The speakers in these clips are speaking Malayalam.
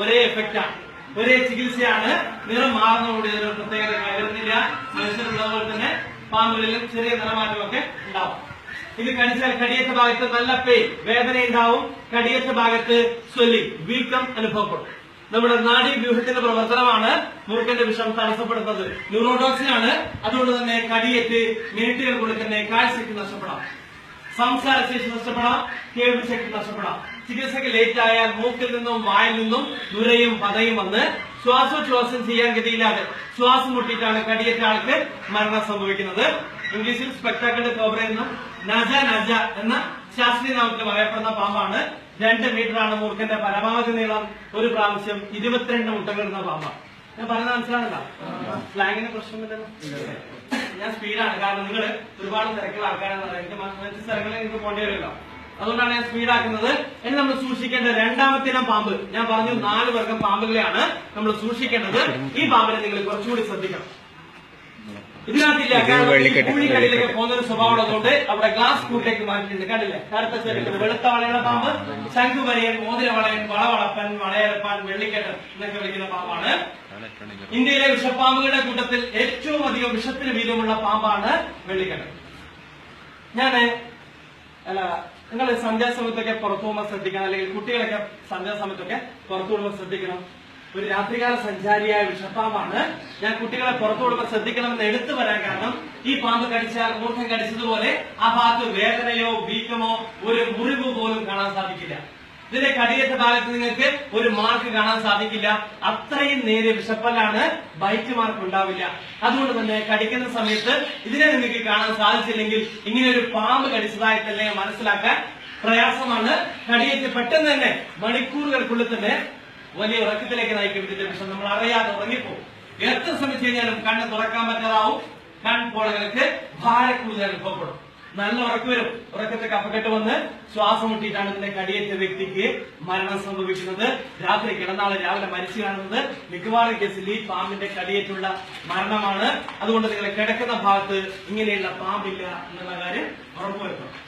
ഒരേ എഫക്റ്റ് ആണ്. ഒരേ ചികിത്സയാണ് നിറം മാറുന്നതോടെ ഒരു പ്രത്യേകത കയറുന്നില്ല മനുഷ്യരുള്ള പോലെ തന്നെ പാമ്പുകളിലും ചെറിയ നിറമാറ്റമൊക്കെ ഉണ്ടാവും. ഇത് കഴിച്ചാൽ കടിയേറ്റ ഭാഗത്ത് നല്ല പെയിൻ വേദന ഉണ്ടാവും. കടിയേറ്റ ഭാഗത്ത് സ്വലി വീക്കം അനുഭവപ്പെടും. നമ്മുടെ നാഡീവ്യൂഹത്തിന്റെ പ്രവർത്തനമാണ് മുറുക്കന്റെ വിഷം തടസ്സപ്പെടുന്നത് ന്യൂറോടോക്സിൻ ആണ്. അതുകൊണ്ട് തന്നെ കടിയേറ്റ് മിനിറ്റുകൾ കൂടെ തന്നെ കാഴ്ചക്ക് നഷ്ടപ്പെടാം. സംസാരശേഷി നഷ്ടപ്പെടാം. കേൾവി ശക്തി നഷ്ടപ്പെടാം. ചികിത്സയ്ക്ക് ലേറ്റ് ആയാൽ മൂക്കിൽ നിന്നും വായിൽ നിന്നും നുരയും പതയും വന്ന് ശ്വാസോച്ഛ്വാസം ചെയ്യാൻ ഗതിയില്ലാതെ ശ്വാസം മുട്ടിയിട്ടാണ് കടിയേറ്റ ആൾക്ക് മരണം സംഭവിക്കുന്നത്. ഇംഗ്ലീഷിൽ സ്പെക്ടാക്കിൾ കോബ്ര എന്നും നജ നജ എന്ന ശാസ്ത്രീയ നാമത്തിൽ പറയപ്പെടുന്ന പാമ്പാണ്. രണ്ട് മീറ്റർ ആണ് മൂർഖന്റെ പരമാവധി നീളം ഒരു പ്രാവശ്യം ഇരുപത്തിരണ്ട് മുട്ടകൾ എന്ന പാമ്പാണ് ഞാൻ പറയുന്നത് മനസ്സിലാണല്ലോ സ്ലാങ്ങിന് പ്രശ്നമില്ലല്ലോ. ഞാൻ സ്പീഡാണ് കാരണം നിങ്ങൾ ഒരുപാട് തിരക്കുള്ള ആൾക്കാരാണെന്ന് എനിക്ക് മറ്റു സ്ഥലങ്ങളിൽ നിങ്ങൾക്ക് പോകേണ്ടി വരുമല്ലോ. അതുകൊണ്ടാണ് ഞാൻ സ്പീഡാക്കുന്നത് ഇനി നമ്മൾ സൂക്ഷിക്കേണ്ട രണ്ടാമത്തെ ഇനം പാമ്പ്. ഞാൻ പറഞ്ഞു നാല് വർഗം പാമ്പുകളെയാണ് നമ്മൾ സൂക്ഷിക്കേണ്ടത്. ഈ പാമ്പിനെ നിങ്ങൾ കുറച്ചുകൂടി ശ്രദ്ധിക്കണം. ഇതിനകത്തില്ല. പോകുന്ന ഒരു സ്വഭാവം ഉള്ളതുകൊണ്ട് അവിടെ ഗ്ലാസ് കൂട്ടിലേക്ക് മാറ്റിയിട്ടുണ്ട്. കണ്ടില്ലേ? കറുത്ത ചെറുക്കൽ വെളുത്ത വളയുടെ പാമ്പ് ശംഖുവരയൻ മോതിരവളയൻ വളവളപ്പൻ വളയരപ്പാൻ വെള്ളിക്കെട്ടൻ എന്നൊക്കെ വിളിക്കുന്ന പാമ്പാണ്. ഇന്ത്യയിലെ വിഷപ്പാമ്പുകളുടെ കൂട്ടത്തിൽ ഏറ്റവും അധികം വിഷത്തിന് വീതമുള്ള പാമ്പാണ് വെള്ളിക്കെട്ടൻ ഞാൻ അല്ല നിങ്ങൾ സന്ധ്യാസമയത്തൊക്കെ പുറത്തു പോകുമ്പോൾ ശ്രദ്ധിക്കണം. അല്ലെങ്കിൽ കുട്ടികളൊക്കെ സന്ധ്യാസമയത്തൊക്കെ പുറത്തു പോകുമ്പോൾ ശ്രദ്ധിക്കണം. ഒരു രാത്രികാല സഞ്ചാരിയായ വിഷപ്പാമ്പാണ്. ഞാൻ കുട്ടികളെ പുറത്തു വിടുമ്പോൾ ശ്രദ്ധിക്കണമെന്ന് എടുത്തു വരാൻ കാരണം ഈ പാമ്പ് കടിച്ചാൽ മൂർഖം കടിച്ചതുപോലെ ആ ഭാഗത്ത് വേദനയോ വീക്കമോ ഒരു മുറിവ് പോലും കാണാൻ സാധിക്കില്ല. ഇതിന്റെ കടിയേറ്റ ഭാഗത്ത് നിങ്ങൾക്ക് ഒരു മാർക്ക് കാണാൻ സാധിക്കില്ല. അത്രയും നേരെ വിഷപ്പല്ലാണ് ബൈറ്റ് മാർക്ക് ഉണ്ടാവില്ല. അതുകൊണ്ട് തന്നെ കടിക്കുന്ന സമയത്ത് ഇതിനെ നിങ്ങൾക്ക് കാണാൻ സാധിച്ചില്ലെങ്കിൽ ഇങ്ങനെ ഒരു പാമ്പ് കടിച്ചതായി തന്നെ മനസ്സിലാക്കാൻ പ്രയാസമാണ്. കടിയേറ്റ് പെട്ടെന്ന് തന്നെ മണിക്കൂറുകൾക്കുള്ളിൽ തന്നെ വലിയ ഉറക്കത്തിലേക്ക് നയിക്കും ഇതിന്റെ വിഷം. നമ്മൾ അറിയാതെ ഉറങ്ങിപ്പോകും എത്ര ശ്രമിച്ചു കഴിഞ്ഞാലും കണ്ണ് തുറക്കാൻ പറ്റാതാവും. കൺപോളകൾക്ക് ഭാരക്കൂടുതൽ അനുഭവപ്പെടും. നല്ല ഉറക്കം വരും. ഉറക്കത്തെ കഫക്കെട്ട് വന്ന് ശ്വാസം മുട്ടിയിട്ടാണ് ഇതിന്റെ കടിയേറ്റ വ്യക്തിക്ക് മരണം സംഭവിക്കുന്നത്. രാത്രി കിടന്നാളെ രാവിലെ മരിച്ചു കാണുന്നത് മിക്കവാറും കേസിൽ ഈ പാമ്പിന്റെ കടിയേറ്റുള്ള മരണമാണ്. അതുകൊണ്ട് നിങ്ങൾ കിടക്കുന്ന ഭാഗത്ത് ഇങ്ങനെയുള്ള പാമ്പില്ല എന്നുള്ള കാര്യം ഉറപ്പുവരുത്തണം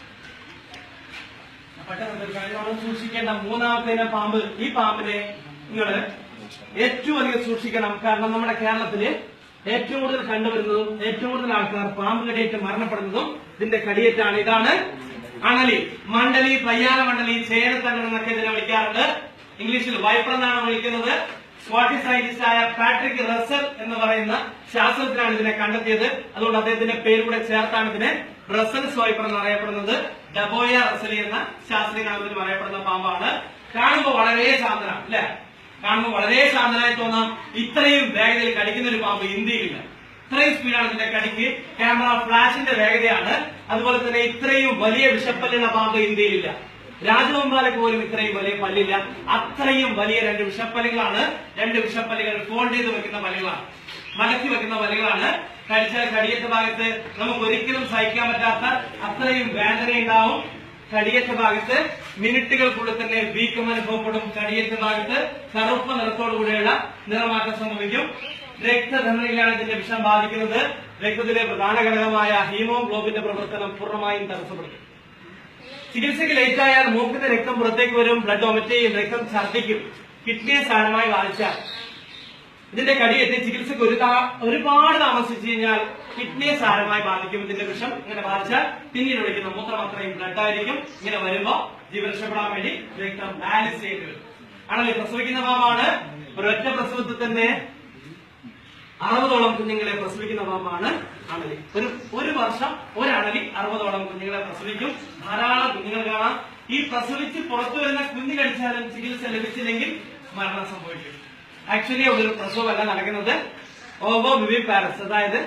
പെട്ടെന്ന് സൂക്ഷിക്കേണ്ട. മൂന്നാമത്തെ പാമ്പ്. ഈ പാമ്പിനെ നിങ്ങൾ ഏറ്റവും അധികം സൂക്ഷിക്കണം. കാരണം നമ്മുടെ കേരളത്തിൽ ഏറ്റവും കൂടുതൽ കണ്ടുവരുന്നതും ഏറ്റവും കൂടുതൽ ആൾക്കാർ പാമ്പ് കടിയേറ്റ് മരണപ്പെടുന്നതും ഇതിന്റെ കടിയേറ്റാണ്. ഇതാണ് അണലി. മണ്ഡലി പയ്യാല മണ്ഡലി ചേരത്തണ്ണൻ എന്നൊക്കെ ഇതിനെ വിളിക്കാറുണ്ട്. ഇംഗ്ലീഷിൽ വൈപ്പർ എന്നാണ് വിളിക്കുന്നത്. സ്കോട്ടിഷ് സയന്റിസ്റ്റ് ആയ പാട്രിക് റസൽ എന്ന് പറയുന്ന ശാസ്ത്രജ്ഞനാണ് ഇതിനെ കണ്ടെത്തിയത്. അതുകൊണ്ട് അദ്ദേഹത്തിന്റെ പേര് കൂടെ ചേർത്താണ് ഇതിനെ റസൽ സ്വൈപ്പർ എന്ന് അറിയപ്പെടുന്നത്. ഡബോയ റസലി എന്ന ശാസ്ത്രീയ നാമത്തിൽ അറിയപ്പെടുന്ന പാമ്പാണ്. കാണുമ്പോൾ വളരെ ശാന്തനാണ് അല്ലെ? കാണുമ്പോൾ വളരെ ശാന്തനായി തോന്നാം. ഇത്രയും വേഗതയിൽ കടിക്കുന്ന ഒരു പാമ്പ് ഇന്ത്യയിലില്ല. ഇത്രയും സ്പീഡാണ് ഇതിന്റെ കടിക്ക് ക്യാമറ ഫ്ലാഷിന്റെ വേഗതയാണ്. അതുപോലെ തന്നെ ഇത്രയും വലിയ വിഷപ്പല്ലുള്ള പാമ്പ് ഇന്ത്യയിലില്ല. രാജവമ്പാലക്ക് പോലും ഇത്രയും വലിയ പല്ലില്ല. അത്രയും വലിയ രണ്ട് വിഷപ്പല്ലുകളാണ്. രണ്ട് വിഷപ്പല്ലുകൾ ഫോൾഡ് ചെയ്ത് വെക്കുന്ന പല്ലുകളാണ്. മടക്കി വെക്കുന്ന പല്ലുകളാണ്. കടിച്ചാൽ കടിയേറ്റ ഭാഗത്ത് നമുക്ക് ഒരിക്കലും സഹിക്കാൻ പറ്റാത്ത അത്രയും വേദന ഉണ്ടാവും കടിയേറ്റ ഭാഗത്ത് മിനിറ്റുകൾക്കുള്ളിൽ തന്നെ വീക്കം അനുഭവപ്പെടും. കടിയേറ്റ ഭാഗത്ത് കറുപ്പ് നിറത്തോടുകൂടിയുള്ള നിറമാറ്റം സംഭവിക്കും. രക്തധമനിയിലാണ് ഇതിന്റെ വിഷം ബാധിക്കുന്നത്. രക്തത്തിലെ പ്രധാന ഘടകമായ ഹീമോഗ്ലോബിന്റെ പ്രവർത്തനം പൂർണമായും തടസ്സപ്പെടുത്തും ചികിത്സയ്ക്ക് ലേറ്റായാൽ മൂക്കിന്റെ രക്തം പുറത്തേക്ക് വരും ബ്ലഡ് ഒമറ്റ് ചെയ്യും രക്തം ഛർദ്ദിക്കും കിഡ്നിയെ സാരമായി ബാധിച്ചാൽ. ഇതിന്റെ കടിയേറ്റ് ചികിത്സയ്ക്ക് ഒരു ഒരുപാട് താമസിച്ചു കഴിഞ്ഞാൽ കിഡ്നിയെ സാരമായി ബാധിക്കും ഇതിന്റെ വിഷം. ഇങ്ങനെ ബാധിച്ചാൽ പിന്നീട് വിളിക്കുന്ന മൂത്രം അത്രയും ബ്ലഡ് ആയിരിക്കും. ഇങ്ങനെ വരുമ്പോ ജീവൻ രക്ഷപ്പെടാൻ വേണ്ടി രക്തം ബാലൻസ് ചെയ്യേണ്ടി വരും. ആണല്ലേ? പ്രസവിക്കുന്ന ഭാവമാണ് ഒരൊറ്റ പ്രസവത്തിൽ തന്നെ അറുപതോളം കുഞ്ഞുങ്ങളെ പ്രസവിക്കുന്ന പാമ്പാണ് അണലി. ഒരു ഒരു വർഷം ഒരു അണലി അറുപതോളം കുഞ്ഞുങ്ങളെ പ്രസവിക്കും. ധാരാളം കുഞ്ഞുങ്ങൾ കാണാം. ഈ പ്രസവിച്ച് പുറത്തു വരുന്ന കുഞ്ഞു കടിച്ചാലും ചികിത്സ ലഭിച്ചില്ലെങ്കിൽ മരണം സംഭവിക്കും. ആക്ച്വലി ഒരു പ്രസവമല്ല നടക്കുന്നത് ഓവോ വിവി പാരസ് അതായത്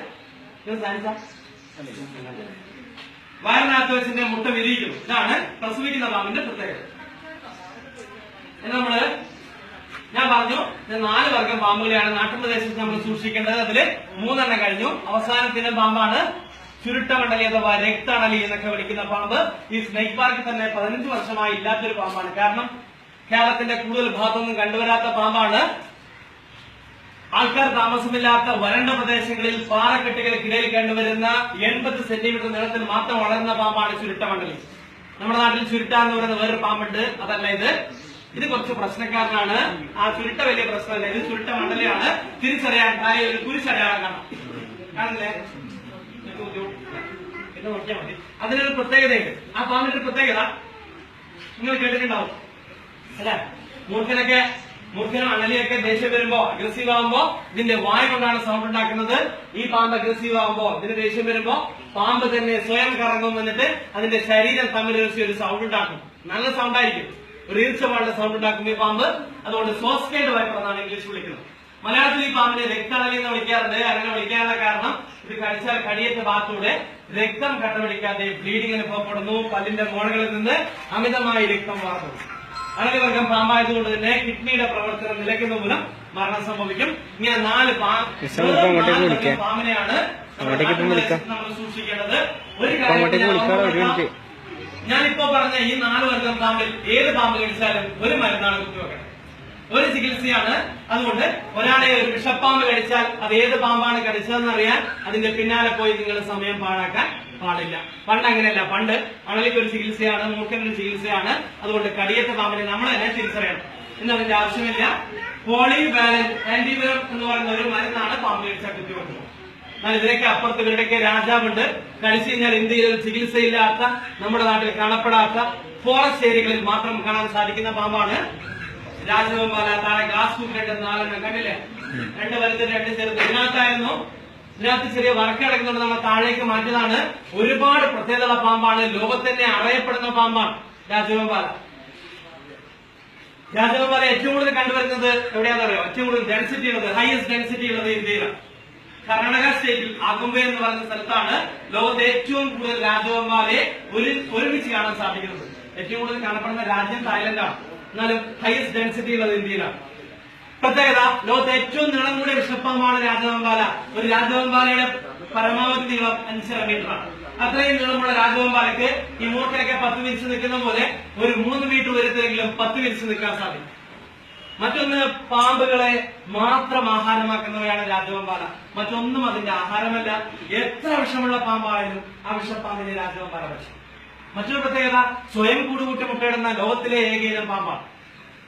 വയറിനകത്ത് വെച്ചിന്റെ മുട്ട വിരിയിക്കും. ഇതാണ് പ്രസവിക്കുന്ന പാമ്പിന്റെ പ്രത്യേകത ഇനി നമ്മൾ ഞാൻ പറഞ്ഞു. നാല് വർഗം പാമ്പുകളെയാണ് നാട്ടുപ്രദേശത്ത് നമ്മൾ സൂക്ഷിക്കേണ്ടത്. അതിൽ മൂന്നെണ്ണം കഴിഞ്ഞു. അവസാനത്തിന്റെ പാമ്പാണ് ചുരുട്ടമണ്ഡലി അഥവാ രക്തണലി എന്നൊക്കെ വിളിക്കുന്ന പാമ്പ്. ഈ സ്നേക് പാർക്കിൽ തന്നെ പതിനഞ്ച് വർഷമായി ഇല്ലാത്തൊരു പാമ്പാണ്. കാരണം കേരളത്തിന്റെ കൂടുതൽ ഭാഗത്തൊന്നും കണ്ടുവരാത്ത പാമ്പാണ്. ആൾക്കാർ താമസമില്ലാത്ത വരണ്ട പ്രദേശങ്ങളിൽ പാറക്കെട്ടുകൾക്കിടയിൽ കണ്ടുവരുന്ന എൺപത് സെന്റിമീറ്റർ നീളത്തിൽ മാത്രം വളരുന്ന പാമ്പാണ് ചുരുട്ടമണ്ഡലി. നമ്മുടെ നാട്ടിൽ ചുരുട്ട എന്ന് പറയുന്ന വേറൊരു പാമ്പുണ്ട്. അതല്ല ഇത്. ഇത് കുറച്ച് പ്രശ്നക്കാരനാണ്. ആ ചുരുട്ട വലിയ പ്രശ്നമല്ല ഇത് ചുരുട്ട മണ്ഡലയാണ് തിരിച്ചറിയാൻ താഴെ ഒരു കുരിശടയാളം കാണാം കാണില്ലേ അതിനൊരു പ്രത്യേകതയുണ്ട്. ആ പാമ്പിന്റെ പ്രത്യേകത നിങ്ങൾ കേട്ടിട്ടുണ്ടാവും. അല്ലെ? മൂർഖനൊക്കെ മൂർഖനും അണലിയൊക്കെ ദേഷ്യം വരുമ്പോ അഗ്രസീവ് ആകുമ്പോ ഇതിന്റെ വായ കൊണ്ടാണ് സൗണ്ട് ഉണ്ടാക്കുന്നത്. ഈ പാമ്പ് അഗ്രസീവ് ആകുമ്പോ ഇതിന് ദേഷ്യം വരുമ്പോ പാമ്പ് തന്നെ സ്വയം കറങ്ങും എന്നിട്ട് അതിന്റെ ശരീരം തമ്മിൽ ഒരു സൗണ്ട് ഉണ്ടാക്കും. നല്ല സൗണ്ട് ആയിരിക്കും. ഒരു ഈർച്ചപാടുള്ള സൗണ്ട് ഉണ്ടാക്കും ഈ പാമ്പ് അതുകൊണ്ട് സോസ്കേഡ് വൈപ്പർ എന്നാണ് ഇംഗ്ലീഷ് വിളിക്കുന്നത്. മലയാളത്തിൽ ഈ പാമ്പിനെ രക്തനളി എന്ന് വിളിക്കാറുണ്ട്. അങ്ങനെ വിളിക്കാനുള്ള കാരണം ഇത് കടിച്ചാൽ കടിയേറ്റ ഭാഗത്തൂടെ രക്തം കട്ടപിടിക്കാതെ ബ്ലീഡിംഗ് അനുഭവപ്പെടുന്നു. പല്ലിന്റെ മോണകളിൽ നിന്ന് അമിതമായി രക്തം വാർത്തുന്നു അങ്ങനെ വർഗം പാമ്പായതുകൊണ്ട് തന്നെ കിഡ്നിയുടെ പ്രവർത്തനം നിലയ്ക്കുന്ന മൂലം മരണം സംഭവിക്കും. ഇങ്ങനെ നാല്. പാമ്പിനെയാണ്. നമ്മൾ സൂക്ഷിക്കേണ്ടത്. ഒരു കാര്യം വിളിക്കാറോ ഒരു ഞാൻ മിനിറ്റ് ഞാനിപ്പോ പറഞ്ഞ ഈ നാല് വർഗം പാമ്പിൽ ഏത് പാമ്പ് കടിച്ചാലും ഒരു മരുന്നാണ് കുത്തിവെക്കണം ഒരു ചികിത്സയാണ്. അതുകൊണ്ട് ഒരാളെ ഒരു വിഷപ്പാമ്പ് കടിച്ചാൽ അത് ഏത് പാമ്പാണ് കടിച്ചതെന്ന് അറിയാൻ അതിന്റെ പിന്നാലെ പോയി നിങ്ങൾ സമയം പാഴാക്കാൻ പാടില്ല. പണ്ട് അങ്ങനെയല്ല. പണ്ട് അണലിക്ക് ഒരു ചികിത്സയാണ് മൂക്കനൊരു ചികിത്സയാണ്. അതുകൊണ്ട് കടിയേറ്റ പാമ്പിനെ നമ്മൾ തന്നെ തിരിച്ചറിയണം ഇന്ന് അതിന്റെ ആവശ്യമില്ല. പോളി വാലന്റ് ആന്റിവൈറം എന്ന് പറയുന്ന ഒരു മരുന്നാണ് പാമ്പ് കടിച്ചാൽ കുത്തിവെക്കുന്നത്. എന്നാൽ ഇതിനൊക്കെ അപ്പുറത്ത് ഇവരുടെയൊക്കെ രാജാവുണ്ട്. കഴിച്ചു കഴിഞ്ഞാൽ ഇന്ത്യയിൽ ചികിത്സയില്ലാത്ത നമ്മുടെ നാട്ടിൽ കാണപ്പെടാത്ത ഫോറസ്റ്റ് ഏരിയകളിൽ മാത്രം കാണാൻ സാധിക്കുന്ന പാമ്പാണ് രാജവമ്പാല താഴെ ഗ്ലാസ് കുക്ക് രണ്ട് നാലെണ്ണം കണ്ടില്ലേ രണ്ട് വലുത് രണ്ട് ചെറുത്. ഇതിനകത്തായിരുന്നു. ഇതിനകത്ത് ചെറിയ വറക്ക കിടക്കുന്നുണ്ട് നമ്മൾ താഴേക്ക് മാറ്റിയതാണ് ഒരുപാട് പ്രത്യേകതയുള്ള പാമ്പാണ്. ലോകത്തന്നെ അറിയപ്പെടുന്ന പാമ്പാണ് രാജവമ്പാല രാജവമ്പാല ഏറ്റവും കൂടുതൽ കണ്ടുവരുന്നത് എവിടെയാണെന്ന് അറിയോ ഏറ്റവും കൂടുതൽ ഡെൻസിറ്റി ഉള്ളത് ഹയസ്റ്റ് ഡെൻസിറ്റി ഉള്ളത് ഇന്ത്യയിലാണ്. കർണാടക സ്റ്റേറ്റിൽ ആകുംബെ എന്ന് പറയുന്ന സ്ഥലത്താണ് ലോകത്തെ ഏറ്റവും കൂടുതൽ രാജവന്മാരെ ഒരു ഒരുമിച്ച് കാണാൻ സാധിക്കുന്നത്. ഏറ്റവും കൂടുതൽ കാണപ്പെടുന്ന രാജ്യം തായ്ലൻഡാണ്. എന്നാലും ഹയസ്റ്റ് ഡെൻസിറ്റി ഉള്ളത് ഇന്ത്യയിലാണ്. പ്രത്യേകത ലോകത്തെ ഏറ്റവും നീളം കൂടിയ വിഷപ്പമാണ് രാജവമ്പാല ഒരു രാജവമ്പാലയുടെ പരമാവധി നീളം അഞ്ചര മീറ്റർ ആണ്. അത്രയും നീളമുള്ള രാജവമ്പാലയ്ക്ക് ഈ മൂർത്തിയൊക്കെ പത്ത് മിനിറ്റ് നിൽക്കുന്ന പോലെ ഒരു മൂന്ന് മീറ്റർ ഉയരത്തിലെങ്കിലും പത്ത് മിനിറ്റ് നിൽക്കാൻ സാധിക്കും. മറ്റൊന്ന് പാമ്പുകളെ മാത്രം ആഹാരമാക്കുന്നവയാണ് രാജവമ്പാല. മറ്റൊന്നും അതിന്റെ ആഹാരമല്ല. എത്ര വിഷമുള്ള പാമ്പായാലും ആ വിഷപ്പാമ്പിന്റെ രാജവമ്പാല വിഷം മറ്റൊരു പ്രത്യേകത സ്വയം കൂടുകൂട്ടി മുട്ടയിടുന്ന ലോകത്തിലെ ഏകയിനം പാമ്പാണ്.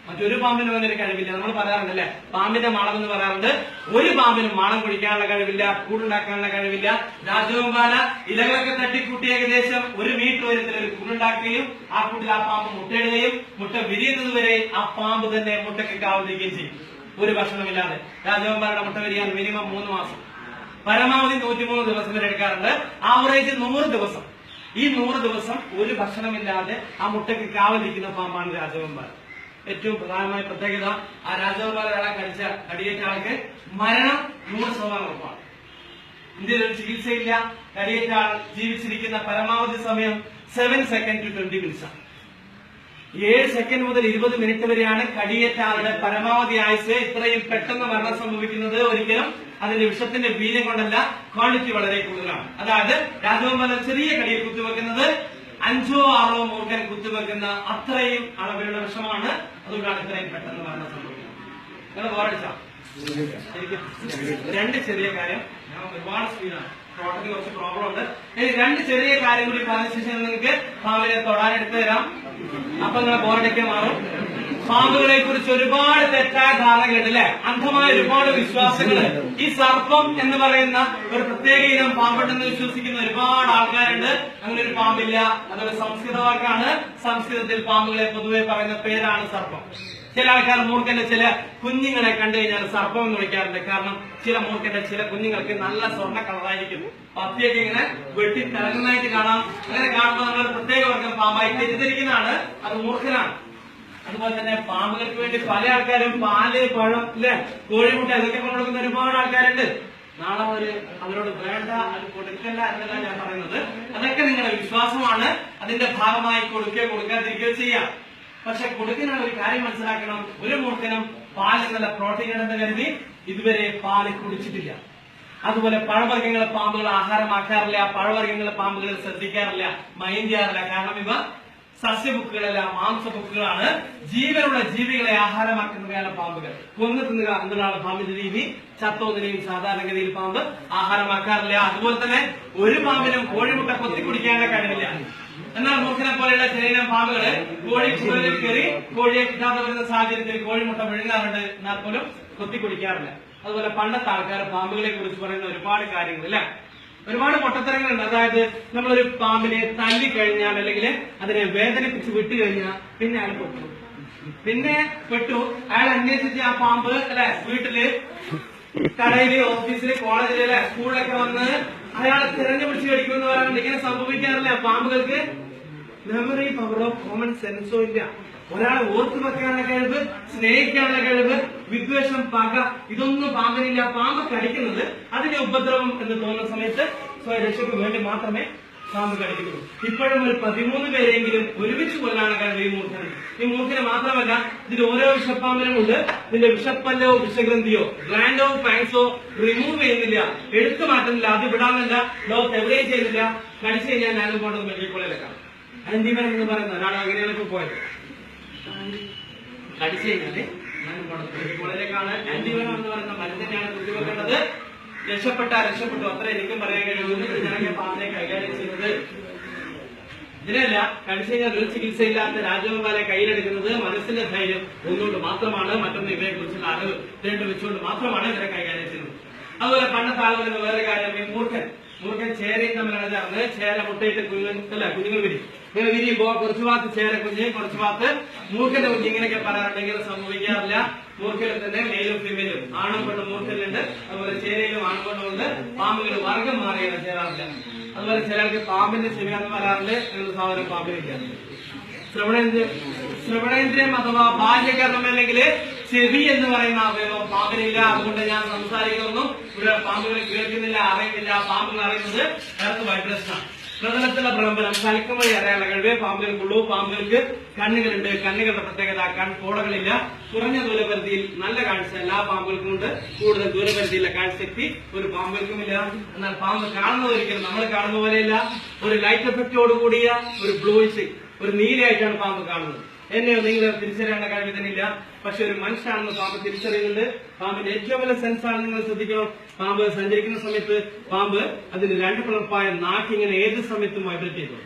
മറ്റൊരു പാമ്പിനും ഒരു കഴിവില്ല. നമ്മൾ പറയാറുണ്ട് അല്ലെ? പാമ്പിന്റെ മണം എന്ന് പറയാറുണ്ട്. ഒരു പാമ്പിനും മണം കുടിക്കാനുള്ള കഴിവില്ല കൂടുണ്ടാക്കാനുള്ള കഴിവില്ല. രാജഗോപാല ഇലകളൊക്കെ തട്ടിക്കൂട്ടി ഏകദേശം ഒരു മീറ്റർ ഉയരത്തിൽ ഒരു കൂടുണ്ടാക്കുകയും ആ കൂട്ടിൽ ആ പാമ്പ് മുട്ടയിടുകയും മുട്ട വിരിയുന്നത് വരെ ആ പാമ്പ് തന്നെ മുട്ടയ്ക്ക് കാവുകയും ചെയ്യും. ഒരു ഭക്ഷണമില്ലാതെ. രാജഗോപാലയുടെ മുട്ട വിരിയാൻ മിനിമം മൂന്ന് മാസം. പരമാവധി നൂറ്റിമൂന്ന് ദിവസം വരെ എടുക്കാറുണ്ട്. ആവറേജ് നൂറ് ദിവസം. ഈ നൂറ് ദിവസം ഒരു ഭക്ഷണമില്ലാതെ ആ മുട്ടയ്ക്ക് കാവലിരിക്കുന്ന പാമ്പാണ് രാജവമ്പാല ഏറ്റവും പ്രധാനമായ പ്രത്യേകത ആ രാജവമ്പാല ഒരാളെ കടിച്ച കടിയേറ്റ ആൾക്ക് മരണം നൂറ് ശതമാനം ഉറപ്പാണ്. ഇന്ത്യയിൽ ഒരു ചികിത്സയില്ല. കടിയേറ്റ ആൾ ജീവിച്ചിരിക്കുന്ന പരമാവധി സമയം seven second to twenty minutes ആണ്. ഏഴ് സെക്കൻഡ് മുതൽ ഇരുപത് മിനിറ്റ് വരെയാണ് കടിയേറ്റ ആളുടെ പരമാവധി ആയുസ് ഇത്രയും പെട്ടെന്ന് മരണം സംഭവിക്കുന്നത് ഒരിക്കലും അതിന്റെ വിഷത്തിന്റെ വീര്യം കൊണ്ടല്ല ക്വാളിറ്റി വളരെ കൂടുതലാണ്. അതായത് രാജകുമാരൻ ചെറിയ കടിയിൽ കുത്തിവെക്കുന്നത് അഞ്ചോ ആറോ മൂർഖൻ കുത്തിവെക്കുന്ന അത്രയും അളവിലുള്ള വിഷമാണ്. അതുകൊണ്ടാണ് ഇത്രയും പെട്ടെന്ന് മരണം സംഭവിക്കുന്നത്. നിങ്ങൾ രണ്ട് ചെറിയ കാര്യം. ഞാൻ ഒരുപാട് സ്പീഡാണ് ടോട്ടലി കുറച്ച് പ്രോബ്ലം ഉണ്ട്. ഇനി രണ്ട് ചെറിയ കാര്യം കൂടി പറഞ്ഞ ശേഷം നിങ്ങൾക്ക് ഭാവിയെ തൊടാനെടുത്ത് തരാം. അപ്പൊ നിങ്ങളെ ബോറടിക്കാൻ മാറും. പാമ്പുകളെ കുറിച്ച് ഒരുപാട് തെറ്റായ ധാരണകളുണ്ട് അല്ലെ? അന്ധമായ ഒരുപാട് വിശ്വാസങ്ങൾ. ഈ സർപ്പം എന്ന് പറയുന്ന ഒരു പ്രത്യേക ഇനം പാമ്പുണ്ടെന്ന് വിശ്വസിക്കുന്ന ഒരുപാട് ആൾക്കാരുണ്ട്. അങ്ങനെ ഒരു പാമ്പില്ല അതൊരു സംസ്കൃത വാക്കാണ്. സംസ്കൃതത്തിൽ പാമ്പുകളെ പൊതുവെ പറയുന്ന പേരാണ് സർപ്പം. ചില ആൾക്കാർ മൂർഖന്റെ ചില കുഞ്ഞുങ്ങളെ കണ്ടു കഴിഞ്ഞാൽ സർപ്പം എന്ന് വിളിക്കാറുണ്ട്. കാരണം ചില മൂർഖന്റെ ചില കുഞ്ഞുങ്ങൾക്ക് നല്ല സ്വർണ കളറായിരിക്കും. പത്തിയൊക്കെ ഇങ്ങനെ വെട്ടി തിളങ്ങുന്നതായിട്ട് കാണാം. അങ്ങനെ കാണുമ്പോൾ നമ്മൾ പ്രത്യേക വർഗം പാമ്പായി തെറ്റിദ്ധരിക്കുന്നതാണ്. അത് മൂർഖനാണ്. അതുപോലെ തന്നെ പാമ്പുകൾക്ക് വേണ്ടി പല ആൾക്കാരും പാൽ പഴം ഇല്ലേ കോഴിമുട്ട ഇതൊക്കെ കൊടുക്കുന്ന ഒരുപാട് ആൾക്കാരുണ്ട്. നാളെ അവർ അവരോട് വേണ്ട അത് കൊടുക്കല്ല എന്നല്ല ഞാൻ പറയുന്നത്. അതൊക്കെ നിങ്ങളുടെ വിശ്വാസമാണ്. അതിന്റെ ഭാഗമായി കൊടുക്കുക കൊടുക്കാതിരിക്കുകയോ ചെയ്യാം. പക്ഷെ കൊടുക്കുന്ന ഒരു കാര്യം മനസ്സിലാക്കണം. ഒരു മൂർത്തിനും പാലിൽ നല്ല പ്രോട്ടീൻ ഉണ്ടെന്ന് കരുതി ഇതുവരെ പാൽ കുടിച്ചിട്ടില്ല. അതുപോലെ പഴവർഗങ്ങളെ പാമ്പുകൾ ആഹാരമാക്കാറില്ല പഴവർഗങ്ങളെ പാമ്പുകൾ ശ്രദ്ധിക്കാറില്ല മൈൻഡ് ചെയ്യാറില്ല. കാരണം ഇവ സസ്യബുക്കുകളല്ല മാംസബുക്കുകളാണ്. ജീവനുള്ള ജീവികളെ ആഹാരമാക്കുന്നവയാണ് പാമ്പുകൾ. കൊന്നു തിന്നുക എന്നതാണ് പാമ്പിന്റെ രീതി ചത്തോന്നിനെയും സാധാരണഗതിയിൽ പാമ്പ് ആഹാരമാക്കാറില്ല. അതുപോലെ തന്നെ ഒരു പാമ്പിനും കോഴിമുട്ട കൊത്തി കുടിക്കാനുള്ള കഴിവില്ല. എന്നാൽ മൂക്കിനെ പോലെയുള്ള ചെറിയ പാമ്പുകൾ കോഴി കുടലിൽ കയറി കോഴിയെ കിട്ടാതെ വരുന്ന സാഹചര്യത്തിൽ കോഴിമുട്ട വിഴുങ്ങാറുണ്ട് എന്നാൽ പോലും കൊത്തി കുടിക്കാറില്ല. അതുപോലെ പണ്ടത്തെ ആൾക്കാർ പാമ്പുകളെ കുറിച്ച് പറയുന്ന ഒരുപാട് കാര്യങ്ങൾ അല്ലെ ഒരുപാട് പൊട്ടത്തരങ്ങളുണ്ട്. അതായത് നമ്മളൊരു പാമ്പിനെ തല്ലി കഴിഞ്ഞാൽ അല്ലെങ്കിൽ അതിനെ വേദനിപ്പിച്ച് വിട്ടു കഴിഞ്ഞാൽ പിന്നെ അയാൾ പൊട്ടു. പിന്നെ പെട്ടു. അയാൾ അന്വേഷിച്ച് ആ പാമ്പ് അല്ലെ വീട്ടിൽ കടയിൽ ഓഫീസിൽ കോളേജിൽ അല്ലെ സ്കൂളിലൊക്കെ വന്ന് അയാളെ തിരഞ്ഞു പിടിച്ച് കടിക്കുമെന്ന് പറയാറുണ്ട് ഇങ്ങനെ സംഭവിക്കാറില്ല പാമ്പുകൾക്ക്? മെമ്മറി പവറോ കോമൺ സെൻസോ ഇല്ല. ഒരാളെ ഓർത്ത് വെക്കാനുള്ള കഴിവ് സ്നേഹിക്കാനുള്ള കഴിവ് വിദ്വേഷം പക ഇതൊന്നും പാമ്പിനില്ല. പാമ്പ് കടിക്കുന്നത് അതിന്റെ ഉപദ്രവം എന്ന് തോന്നുന്ന സമയത്ത് സ്വയം രക്ഷയ്ക്ക് വേണ്ടി മാത്രമേ പാമ്പ് കടിക്കുന്നു ഇപ്പോഴും ഒരു പതിമൂന്ന് പേരെങ്കിലും ഒരുമിച്ച് കൊല്ലാനുള്ള കഴിവ് ഈ മൂർഖന് ഈ മൂർഖന് മാത്രമല്ല ഇതിന്റെ ഓരോ വിഷപ്പാമ്പിനും ഉണ്ട്. ഇതിന്റെ വിഷപ്പല്ലോ വിഷഗ്രന്ഥിയോ ഗ്ലാൻഡോ ഫാങ്സോ റിമൂവ് ചെയ്യുന്നില്ല. എടുത്തു മാറ്റുന്നില്ല അത് വിടാനല്ല ലോകത്ത് എവിടെയും ചെയ്യുന്നില്ല. കടിച്ചു കഴിഞ്ഞാൽ ഞാനും കൊണ്ടൊന്നും മെഡിക്കൽ കോളേജിലേക്കാണ് ആന്റിമൻ എന്ന് ഒരാൾ അങ്ങനെയാണ് പോയത്? കടിച്ചു കഴിഞ്ഞാൽ ആന്റിമൻ എന്ന് പറയുന്ന രക്ഷപ്പെട്ട രക്ഷപ്പെട്ടു. അത്ര എനിക്കും പറയാൻ കഴിയുന്നു ഞാൻ കൈകാര്യം ചെയ്യുന്നത്. ഇതിനല്ല കടിച്ചു കഴിഞ്ഞാൽ ഒരു ചികിത്സയില്ലാത്ത രാജഗോപാലെ കയ്യിലെടുക്കുന്നത് മനസ്സിന്റെ ധൈര്യം ഒന്നുകൊണ്ട് മാത്രമാണ്. മറ്റൊന്ന് ഇവയെ കുറിച്ചുള്ള അറിവ് രണ്ടും വെച്ചുകൊണ്ട് മാത്രമാണ് ഇവരെ കൈകാര്യം ചെയ്യുന്നത്. അതുപോലെ പണ്ടത്തെ വേറെ കാര്യം മൂർഖൻ. മൂർഖൻ ചേരയും തമ്മിലാണ് ചേർന്ന്. ചേര മുട്ടയിട്ട് അല്ല കുഞ്ഞുങ്ങൾ വിരിയും ഇങ്ങനെ വിരിയുമ്പോ കുറച്ചു ഭാഗത്ത് ചേര കുഞ്ഞ് കുറച്ചു ഭാഗത്ത് മൂർഖന്റെ കുഞ്ഞ്. ഇങ്ങനെയൊക്കെ പറയാറുണ്ടെങ്കിൽ സംഭവിക്കാറില്ല. മൂർഖയിൽ തന്നെ മെയിലും ഫീമെയിലും ആണും പെണ്ണും മൂർഖയിലുണ്ട് അതുപോലെ ചേരയിലും ആണും പെണ്ണും ഉണ്ട്. പാമ്പുകൾ വർഗം മാറിയാണ് ചേരാറില്ല. അതുപോലെ ചിലർക്ക് പാമ്പിന്റെ ചെവിയാന്ന് പറയാറുണ്ട്. എന്നുള്ള സാധനം പാമ്പിനില്ല ശ്രവണേന്ദ്രിയം ശ്രവണേന്ദ്രിയം അഥവാ ബാല്യകരണം അല്ലെങ്കിൽ ചെവി എന്ന് പറയുന്ന അവയവം പാമ്പിനില്ല. അതുകൊണ്ട് ഞാൻ സംസാരിക്കുന്നു. ഇവിടെ പാമ്പുകൾ കേൾക്കുന്നില്ല അറിയുന്നില്ല. പാമ്പുകൾ അറിയുന്നത് എർത്ത് വൈബ്രേഷനാണ് പ്രതലത്തിലെ തലക്കും വഴി അറിയാനുള്ള കഴിവ് പാമ്പുകൾക്കുള്ളൂ പാമ്പുകൾക്ക് കണ്ണുകളുണ്ട്. കണ്ണുകളുടെ പ്രത്യേകത കൺപോടകളില്ല കുറഞ്ഞ ദൂരപരിധിയിൽ നല്ല കാഴ്ച. എല്ലാ പാമ്പുകൾക്കും ഉണ്ട്. കൂടുതൽ ദൂരപരിധിയിലെ കാഴ്ചശക്തി ഒരു പാമ്പുകൾക്കുമില്ല. എന്നാൽ പാമ്പ് കാണുന്നത് ഒരിക്കലും നമ്മൾ കാണുന്ന പോലെയല്ല. ഒരു ലൈറ്റ് എഫക്റ്റോട് കൂടിയ ഒരു ബ്ലൂയിഷ് ഒരു നീലയായിട്ടാണ് പാമ്പ് കാണുന്നത്. എന്നെയോ നിങ്ങൾ തിരിച്ചറിയാനുള്ള കഴിവ് തന്നില്ല പക്ഷെ ഒരു മനുഷ്യനാണെന്ന് പാമ്പ് തിരിച്ചറിയുന്നുണ്ട്. പാമ്പിന്റെ ഏറ്റവും വലിയ സെൻസ് ആണ് നിങ്ങൾ ശ്രദ്ധിക്കണം. പാമ്പ് സഞ്ചരിക്കുന്ന സമയത്ത് പാമ്പ് അതിന് രണ്ട് പിളർപ്പായ നാക്ക് ഇങ്ങനെ ഏത് സമയത്തും വൈബ്രേറ്റ് ചെയ്തോളൂ.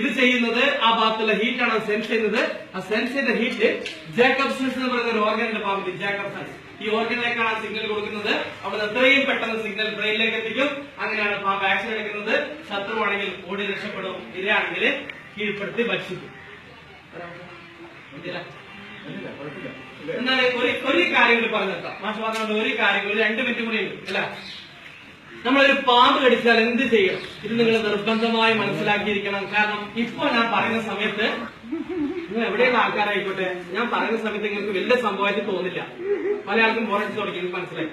ഇത് ചെയ്യുന്നത് ആ ഭാഗത്തുള്ള ആണ്. സെൻസ് ചെയ്യുന്നത്. ആ സെൻസ് ചെയ്ത ഹീറ്റ് ജേക്കബ്സ് എന്ന് പറയുന്ന ഒരു ഓർഗനിന്റെ പാമ്പിന്റെ ജേക്കബ്സ് ഈ ഓർഗനിലേക്കാണ് ആ സിഗ്നൽ കൊടുക്കുന്നത്. അവിടെ എത്രയും പെട്ടെന്ന് സിഗ്നൽ ബ്രെയിനിലേക്ക് എത്തിക്കും. അങ്ങനെയാണ് പാമ്പ് ആക്ഷൻ എടുക്കുന്നത്. ശത്രുവാണെങ്കിൽ ഓടി രക്ഷപ്പെടും. ഇരയാണെങ്കിൽ കീഴ്പ്പെടുത്തി ഭക്ഷിക്കും. എന്നാൽ ഒരു ഒരു കാര്യം പറഞ്ഞുകൊണ്ട് ഒരു കാര്യം രണ്ട് മിനിറ്റ് കൂടി ഉണ്ട് അല്ല? നമ്മളൊരു പാമ്പ് കടിച്ചാൽ എന്ത് ചെയ്യും? ഇത് നിങ്ങൾ നിർബന്ധമായി മനസ്സിലാക്കിയിരിക്കണം. കാരണം ഇപ്പൊ ഞാൻ പറയുന്ന സമയത്ത് നിങ്ങൾ എവിടെയുള്ള ആൾക്കാരായിക്കോട്ടെ ഞാൻ പറയുന്ന സമയത്ത് നിങ്ങൾക്ക് വലിയ സംഭവമായിട്ട് തോന്നില്ല. പല ആൾക്കും പുറത്ത് തുടങ്ങി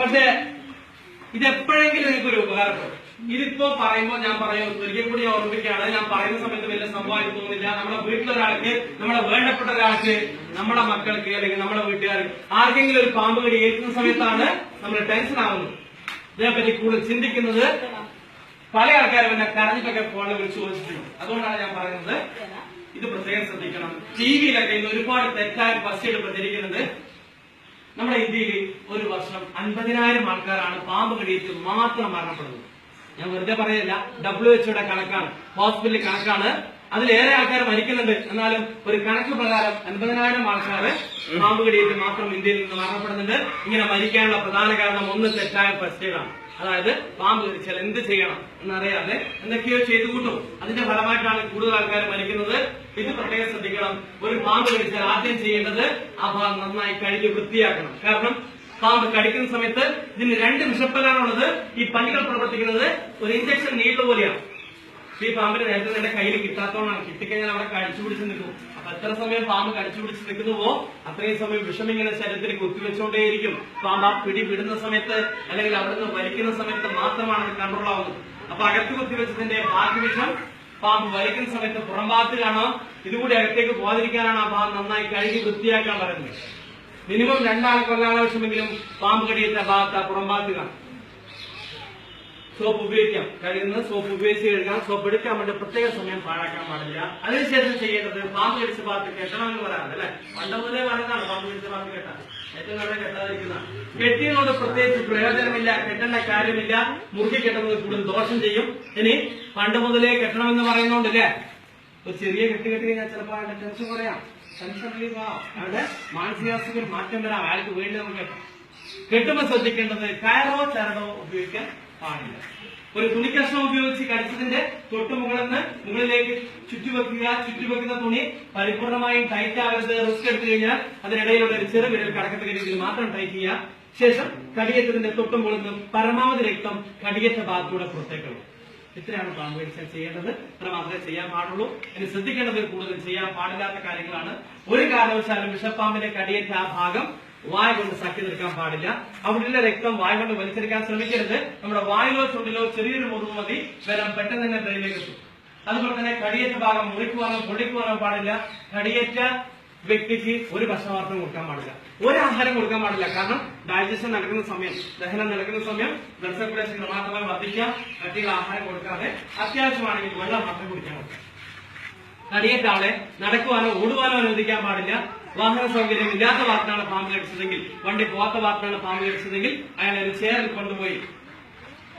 പക്ഷെ ഇത് എപ്പോഴെങ്കിലും നിങ്ങൾക്ക് ഒരു ഉപകാരപ്പെടും ഇതിപ്പോ പറയുമ്പോൾ ഞാൻ പറയും ഒരിക്കൽ കൂടി ഓർമ്മിക്കുകയാണ് ഞാൻ പറയുന്ന സമയത്ത് വലിയ സംഭവമായി തോന്നില്ല. നമ്മുടെ വീട്ടിലൊരാൾക്ക് നമ്മുടെ വേണ്ടപ്പെട്ട ഒരാൾക്ക് നമ്മുടെ മക്കൾക്ക് അല്ലെങ്കിൽ നമ്മുടെ വീട്ടുകാർക്ക് ആർക്കെങ്കിലും ഒരു പാമ്പ് കടി ഏൽക്കുന്ന സമയത്താണ് നമ്മൾ ടെൻഷൻ ആവുന്നത് ഇതിനെപ്പറ്റി കൂടുതൽ ചിന്തിക്കുന്നത് പല ആൾക്കാരും എന്നെ കരഞ്ഞിട്ടൊക്കെ ഫോണിൽ വിളിച്ച് ചോദിച്ചിട്ടുണ്ട്. അതുകൊണ്ടാണ് ഞാൻ പറയുന്നത്. ഇത് പ്രത്യേകം ശ്രദ്ധിക്കണം. ടി വിയിലൊക്കെ ഇന്ന് ഒരുപാട് തെറ്റായ പശ്ചിട്ട് പ്രചരിക്കുന്നത് നമ്മുടെ ഇന്ത്യയിൽ ഒരു വർഷം അൻപതിനായിരം ആൾക്കാരാണ് പാമ്പ് കടിയേറ്റ് മാത്രം മരണപ്പെടുന്നത്. ഞാൻ വെറുതെ പറയല്ല. ഡബ്ല്യു എച്ച്ഒയുടെ കണക്കാണ്. ഹോസ്പിറ്റലിൽ കണക്കാണ്. അതിലേറെ ആൾക്കാർ മരിക്കുന്നുണ്ട്. എന്നാലും ഒരു കണക്ക് പ്രകാരം അൻപതിനായിരം ആൾക്കാർ പാമ്പ് കടിയേറ്റ് മാത്രം ഇന്ത്യയിൽ നിന്ന് മരണപ്പെടുന്നുണ്ട്. ഇങ്ങനെ മരിക്കാനുള്ള പ്രധാന കാരണം ഒന്ന് തെറ്റായ ഫസ്റ്റ് അതായത് പാമ്പ് കടിച്ചാൽ എന്ത് ചെയ്യണം എന്നറിയാതെ എന്തൊക്കെയോ ചെയ്തു കൂട്ടും. അതിന്റെ ഫലമായിട്ടാണ് കൂടുതൽ ആൾക്കാർ മരിക്കുന്നത്. ഇത് പ്രത്യേകം ശ്രദ്ധിക്കണം. ഒരു പാമ്പ് കടിച്ചാൽ ആദ്യം ചെയ്യേണ്ടത് ആ ഭാഗം നന്നായി കഴുകി വൃത്തിയാക്കണം. കാരണം പാമ്പ് കടിക്കുന്ന സമയത്ത് ഇതിന് രണ്ട് വിഷപ്പലാണുള്ളത് ഈ പല്ലുകൾ പ്രവർത്തിക്കുന്നത് ഒരു ഇഞ്ചക്ഷൻ നീട്ട പോലെയാണ്. ഈ പാമ്പിന് നേരത്തെ എന്റെ കയ്യിൽ കിട്ടാത്തോണ്ടാണ്. കിട്ടിക്കഴിഞ്ഞാൽ അവിടെ കടിച്ചു പിടിച്ച് നിൽക്കും. അപ്പൊ എത്ര സമയം പാമ്പ് കടിച്ചു പിടിച്ച് നിൽക്കുന്നുവോ? അത്രയും സമയം വിഷം ഇങ്ങനെ ശരീരത്തിൽ കുത്തിവെച്ചുകൊണ്ടേയിരിക്കും. പാമ്പ് ആ പിടി വിടുന്ന സമയത്ത് അല്ലെങ്കിൽ അവിടുന്ന് വലിക്കുന്ന സമയത്ത് മാത്രമാണ് അത് കൺട്രോൾ ആവുന്നത് അപ്പൊ അകത്ത് കുത്തിവെച്ചതിന്റെ ബാക്കി വിഷം പാമ്പ് വലിക്കുന്ന സമയത്ത് പുറം ഇതുകൂടി അകത്തേക്ക് പോകാതിരിക്കാനാണ് ആ ഭാഗം നന്നായി കഴുകി വൃത്തിയാക്കാൻ പറയുന്നത്. മിനിമം രണ്ടാൾ കൊല്ലാനാവശ്യമെങ്കിലും പാമ്പ് കടിയേറ്റ ഭാഗത്ത് അപ്പുറം പുറം ഭാഗത്ത് കാണാം. സോപ്പ് ഉപയോഗിക്കാം. കഴിയുന്നത് സോപ്പ് ഉപയോഗിച്ച് കഴുകാം സോപ്പ് എടുക്കാൻ വേണ്ടി പ്രത്യേക സമയം പാഴാക്കാൻ പാടില്ല. അതിനുശേഷം ചെയ്യേണ്ടത് പാമ്പ് കടിച്ച ഭാഗത്ത് കെട്ടണം എന്ന് പറയാറുണ്ട് അല്ലെ? പണ്ട് മുതലേ പറയുന്നതാണ് പാമ്പ് കടിച്ച ഭാഗത്ത് കെട്ടാൻ. ഏറ്റവും നല്ല കെട്ടാതിരിക്കുന്ന. കെട്ടിയതുകൊണ്ട് പ്രത്യേകിച്ച് പ്രയോജനമില്ല കെട്ടേണ്ട കാര്യമില്ല. മുറുക്കി കെട്ടുന്നത് കൂടുതൽ ദോഷം ചെയ്യും. ഇനി പണ്ട് മുതലേ കെട്ടണമെന്ന് പറയുന്നോണ്ടല്ലേ? ഒരു ചെറിയ കെട്ട് കെട്ടി കഴിഞ്ഞാൽ ചിലപ്പോൾ ടെൻഷൻ കുറയാം. ടെൻഷൻ മാനസികാവസ്ഥയിൽ മാറ്റം വരാം അയാൾക്ക് വീണ്ടും നമുക്ക് കെട്ടാം കെട്ടുമ്പോൾ ശ്രദ്ധിക്കേണ്ടത് കയറോ ചരടോ ഉപയോഗിക്കാൻ പാടില്ല. ഒരു തുണി കഷ്ണം ഉപയോഗിച്ച് കടിച്ചതിന്റെ തൊട്ട് മുകളിൽ മുകളിലേക്ക് ചുറ്റുവെക്കുക ചുറ്റിവെക്കുന്ന തുണി പരിപൂർണമായും ടൈറ്റ് ആകരുത് റിസ്ക് എടുത്തു കഴിഞ്ഞാൽ അതിനിടയിലുള്ള ഒരു ചെറു വിരൽ കടക്കത്തക്ക രീതിയിൽ മാത്രം ടൈറ്റ് ചെയ്യുക. ശേഷം കടിയേറ്റതിന്റെ തൊട്ട് മുകളിൽ പരമാവധി രക്തം കടിയേറ്റ ഭാഗത്തൂടെ പുറത്തേക്കുള്ളൂ ഇത്രയാണ് കടിച്ചാൽ ചെയ്യേണ്ടത്. ഇത്ര മാത്രമേ ചെയ്യാൻ പാടുള്ളൂ. ഇനി ശ്രദ്ധിക്കേണ്ടത് കൂടുതൽ ചെയ്യാൻ പാടില്ലാത്ത കാര്യങ്ങളാണ്. ഒരു കാരണവശാലും വിഷപ്പാമ്പിന്റെ കടിയേറ്റ ആ ഭാഗം വായ കൊണ്ട് സഖ്യ നിൽക്കാൻ പാടില്ല. അവിടെയുള്ള രക്തം വായ കൊണ്ട് വലിച്ചെടുക്കാൻ ശ്രമിക്കരുത്. നമ്മുടെ വായിലോ ചുണ്ടിലോ ചെറിയൊരു മുറിവ് മതി. വരാൻ പെട്ടെന്ന് തന്നെ ഡ്രെയിനിലേക്ക് എത്തും. അതുപോലെ തന്നെ കടിയേറ്റ ഭാഗം മുറിക്കുവാനോ പൊള്ളിക്കുവാനോ പാടില്ല. കടിയേറ്റ വ്യക്തിക്ക് ഒരു ഭക്ഷണമാർത്തം കൊടുക്കാൻ പാടില്ല. ഒരു ആഹാരം കൊടുക്കാൻ പാടില്ല. കാരണം ഡൈജഷൻ നടക്കുന്ന സമയം ദഹനം നടക്കുന്ന സമയം ബ്ലഡ് സർക്കുലേഷൻ ക്രമാതമായി വർദ്ധിക്കാം മറ്റുള്ള ആഹാരം കൊടുക്കാതെ അത്യാവശ്യമാണെങ്കിൽ വെള്ളം മാത്രം കുടിക്കാൻ പറ്റും കടിയേറ്റ ആളെ നടക്കുവാനോ ഓടുവാനോ അനുവദിക്കാൻ പാടില്ല. വാഹന സൗകര്യം ഇല്ലാത്ത ഭാഗത്താണ് പാമ്പ് കടിച്ചതെങ്കിൽ വണ്ടി പോകാത്ത ഭാഗത്താണ് പാമ്പ് കടിച്ചതെങ്കിൽ അയാളെ ഒരു ചെയറിൽ കൊണ്ടുപോയി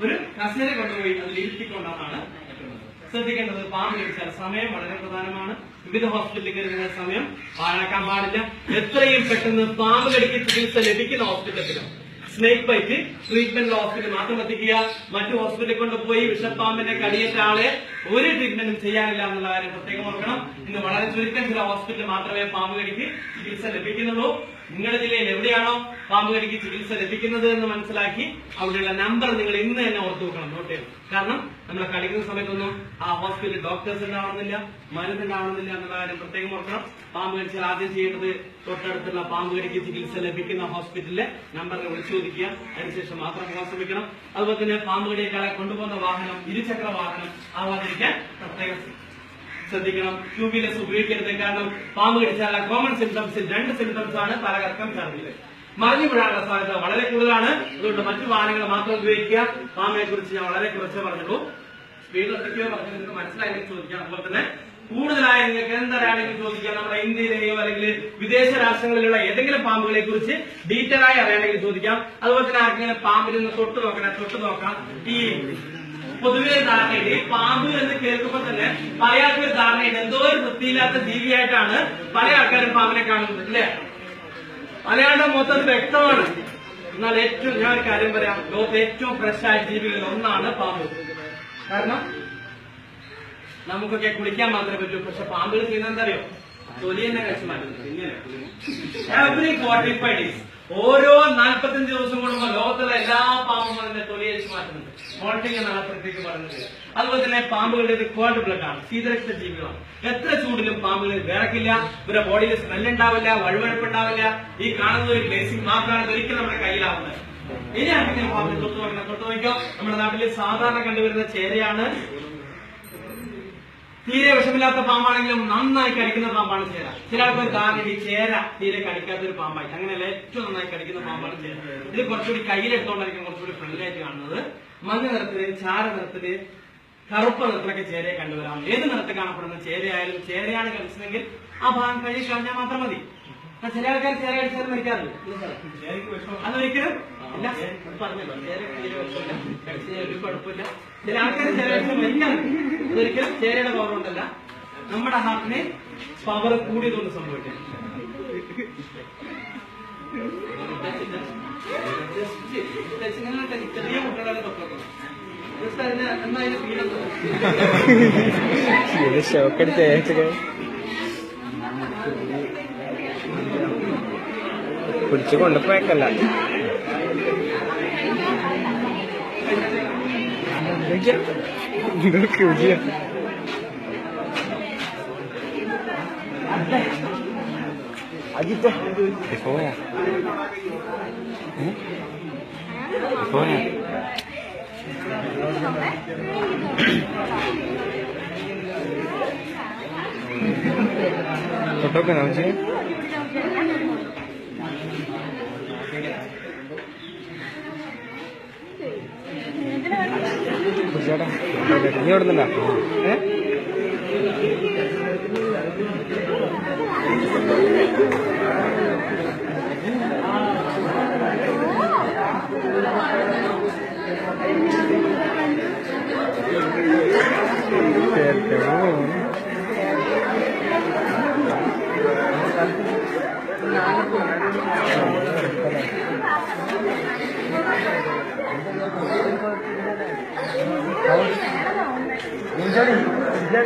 ഒരു കസേര കൊണ്ടുപോയി അതിൽ ഇരുത്തിക്കൊണ്ടാണ് ശ്രദ്ധിക്കേണ്ടത് പാമ്പ് കടിച്ചാൽ സമയം വളരെ പ്രധാനമാണ്. വിവിധ ഹോസ്പിറ്റലിൽ കരുതുന്ന സമയം പാഴാക്കാൻ പാടില്ല. എത്രയും പെട്ടെന്ന് പാമ്പ് കടിക്ക് ചികിത്സ ലഭിക്കുന്ന ഹോസ്പിറ്റലിലും. സ്നേക് ബൈറ്റ് ട്രീറ്റ്മെന്റ് ഹോസ്പിറ്റൽ മാത്രം എത്തിക്കുക. മറ്റു ഹോസ്പിറ്റലിൽ കൊണ്ടുപോയി വിഷപ്പാമ്പിന്റെ കടിയേറ്റ ആളെ ഒരു ട്രീറ്റ്മെന്റും ചെയ്യാനില്ല എന്നുള്ള കാര്യം പ്രത്യേകം ഓർക്കണം. ഇന്ന് വളരെ ചുരുക്കം ചില ഹോസ്പിറ്റലിൽ മാത്രമേ പാമ്പ് കടിക്ക് ചികിത്സ ലഭിക്കുന്നുള്ളൂ. നിങ്ങളുടെ ജില്ലയിൽ എവിടെയാണോ പാമ്പുകടിക്ക് ചികിത്സ ലഭിക്കുന്നത് എന്ന് മനസ്സിലാക്കി അവിടെയുള്ള നമ്പർ നിങ്ങൾ ഇന്ന് തന്നെ ഓർത്തു വെക്കണം നോട്ട് ചെയ്യണം. കാരണം നമ്മളെ കടിക്കുന്ന സമയത്തൊന്നും ആ ഹോസ്പിറ്റലിൽ ഡോക്ടേഴ്സ് ഉണ്ടാവുന്നില്ല മരുന്ന് ഉണ്ടാവുന്നില്ല എന്നുള്ള കാര്യം പ്രത്യേകം ഓർക്കണം. പാമ്പ് കടിച്ചാൽ ആദ്യം ചെയ്യേണ്ടത് തൊട്ടടുത്തുള്ള പാമ്പുകടിക്ക് ചികിത്സ ലഭിക്കുന്ന ഹോസ്പിറ്റലിലെ നമ്പറിനെ വിളിച്ചു ചോദിക്കുക. അതിനുശേഷം മാത്രം പോകാൻ ശ്രമിക്കണം. അതുപോലെ തന്നെ പാമ്പുകടിയേക്കാളെ കൊണ്ടുപോകുന്ന വാഹനം ഇരുചക്ര വാഹനം ആവാതിരിക്കാൻ പ്രത്യേകം ശ്രദ്ധിക്കണം. ടൂ ഉപയോഗിക്കരുത് കാരണം പാമ്പ് കടിച്ചാൽ കോമൺ സിംറ്റംസ് രണ്ട് സിംറ്റംസ് ആണ് തലകറക്കം ഛർദിൽ മറിഞ്ഞു വീഴാനുള്ള സാധ്യത വളരെ കൂടുതലാണ്. അതുകൊണ്ട് മറ്റു വാഹനങ്ങൾ മാത്രം ഉപയോഗിക്കുക. പാമ്പിനെ കുറിച്ച് ഞാൻ വളരെ കുറച്ച് പറഞ്ഞുള്ളൂ. സ്പീഡ് എന്തൊക്കെയോ പറഞ്ഞു മനസ്സിലായെങ്കിൽ ചോദിക്കാം. അതുപോലെ തന്നെ കൂടുതലായി നിങ്ങൾക്ക് എന്തറിയാണെങ്കിൽ ചോദിക്കാം. നമ്മുടെ ഇന്ത്യയിലെയോ അല്ലെങ്കിൽ വിദേശ രാഷ്ട്രങ്ങളിലുള്ള ഏതെങ്കിലും പാമ്പുകളെ കുറിച്ച് ഡീറ്റെയിൽ ആയി അറിയണമെങ്കിൽ ചോദിക്കാം. അതുപോലെ തന്നെ ആർക്കെങ്കിലും പാമ്പിൽ നിന്ന് തൊട്ട് നോക്കണേ തൊട്ട് നോക്കാം. ഈ പൊതുവെ ധാരണയുണ്ട്. ഈ പാമ്പ് എന്ന് കേൾക്കുമ്പോൾ തന്നെ പല ആൾക്കാർ ധാരണയുണ്ട്. എന്തോ ഒരു വൃത്തിയില്ലാത്ത ജീവിയായിട്ടാണ് പല ആൾക്കാരും പാമ്പിനെ കാണുന്നത് അല്ലേ? മലയാളം മൊത്തം വ്യക്തമാണ്. എന്നാൽ ഏറ്റവും ഞാൻ ഒരു കാര്യം പറയാം. ലോകത്തെ ഏറ്റവും ഫ്രഷ് ആയ ജീവികളിൽ ഒന്നാണ് പാമ്പ്. കാരണം നമുക്കൊക്കെ കുളിക്കാൻ മാത്രമേ പറ്റൂ. പക്ഷെ പാമ്പുകൾ ചെയ്യുന്ന എന്താ അറിയോ? തൊലി തന്നെ കഴിച്ചു മാറ്റുന്നത്. ഇങ്ങനെ ഡേയ്സ് ഓരോ നാൽപ്പത്തഞ്ച് ദിവസം കൂടുമ്പോൾ ലോകത്തിലെ എല്ലാ പാമ്പും അതിന്റെ തൊലി അഴിച്ചു മാറ്റുന്നുണ്ട്. മോൾട്ടിംഗ് എന്നാണ് പ്രത്യേകിച്ച് പറയുന്നത് അതുപോലെ തന്നെ പാമ്പുകളുടെ ഇത് കോൾഡ് ബ്ലഡ് ആണ്. ശീതരക്ത ജീവികളാണ്. എത്ര ചൂടിലും പാമ്പുകൾ വിറക്കില്ല. ഇവരുടെ ബോഡിയിൽ സ്മെൽ ഉണ്ടാവില്ല വഴുവഴുപ്പ് ഉണ്ടാവില്ല ഈ കാണുന്ന ഒരു ഗ്ലേസിംഗ് മാത്രമാണ് ഒരിക്കലും നമ്മുടെ കയ്യിലാവുന്നത്. ഇനി അങ്ങനെ പാമ്പിനെ തൊട്ട് നോക്കണം തൊട്ട് നോക്കിയോ? നമ്മുടെ നാട്ടിൽ സാധാരണ കണ്ടുവരുന്ന ചേരയാണ് തീരെ വിഷമില്ലാത്ത പാമ്പാണെങ്കിലും നന്നായി കടിക്കുന്ന പാമ്പാണ് ചേര. ചില ആൾക്കാർ ധാരണ ചേര തീരെ കടിക്കാത്ത ഒരു പാമ്പായി. അങ്ങനെയല്ല ഏറ്റവും നന്നായി കടിക്കുന്ന പാമ്പാണ് ചേര. ഇത് കുറച്ചുകൂടി കയ്യിലെടുത്തോണ്ടായിരിക്കും കുറച്ചുകൂടി ഫ്രണ്ട്ലി ആയിട്ട് കാണുന്നത്. മഞ്ഞ നിറത്തിൽ ചാര നിറത്തിൽ കറുപ്പ് നിറത്തിലൊക്കെ ചേരയെ കണ്ടുവരാം. ഏത് നിറത്തിൽ കാണപ്പെടുന്ന ചേരയായാലും ചേരയാണ് കളിച്ചതെങ്കിൽ ആ ഭാഗം കഴിച്ചു കളഞ്ഞാൽ മാത്രം മതി. ചില ആൾക്കാർ ചേര അടിച്ചാൽ മരിക്കാറില്ല. അതൊരിക്കലും പറഞ്ഞല്ലോ കുഴപ്പമില്ല. ചില ആൾക്കാർ ചേര അടിച്ചാൽ മരിക്കാറില്ല അതൊരിക്കലും ചേരയുടെ പവർ കൊണ്ടല്ല. നമ്മുടെ ഹാർട്ടിന് പവർ കൂടിയതുകൊണ്ട് സംഭവിക്കാം. ചെറിയ കുട്ടികളെ തൊക്കെ എന്നാ ഇത് ഷോക്കടിച്ച് പിടിച്ചു കൊണ്ടുപോയേക്കല്ല ഇതൊക്കെ വിജയ അജിത്ത. പോയാ പോയാ തൊട്ടൊക്കെ നമുക്ക് ചേട്ടാ നീ അവിടെ നിന്നാ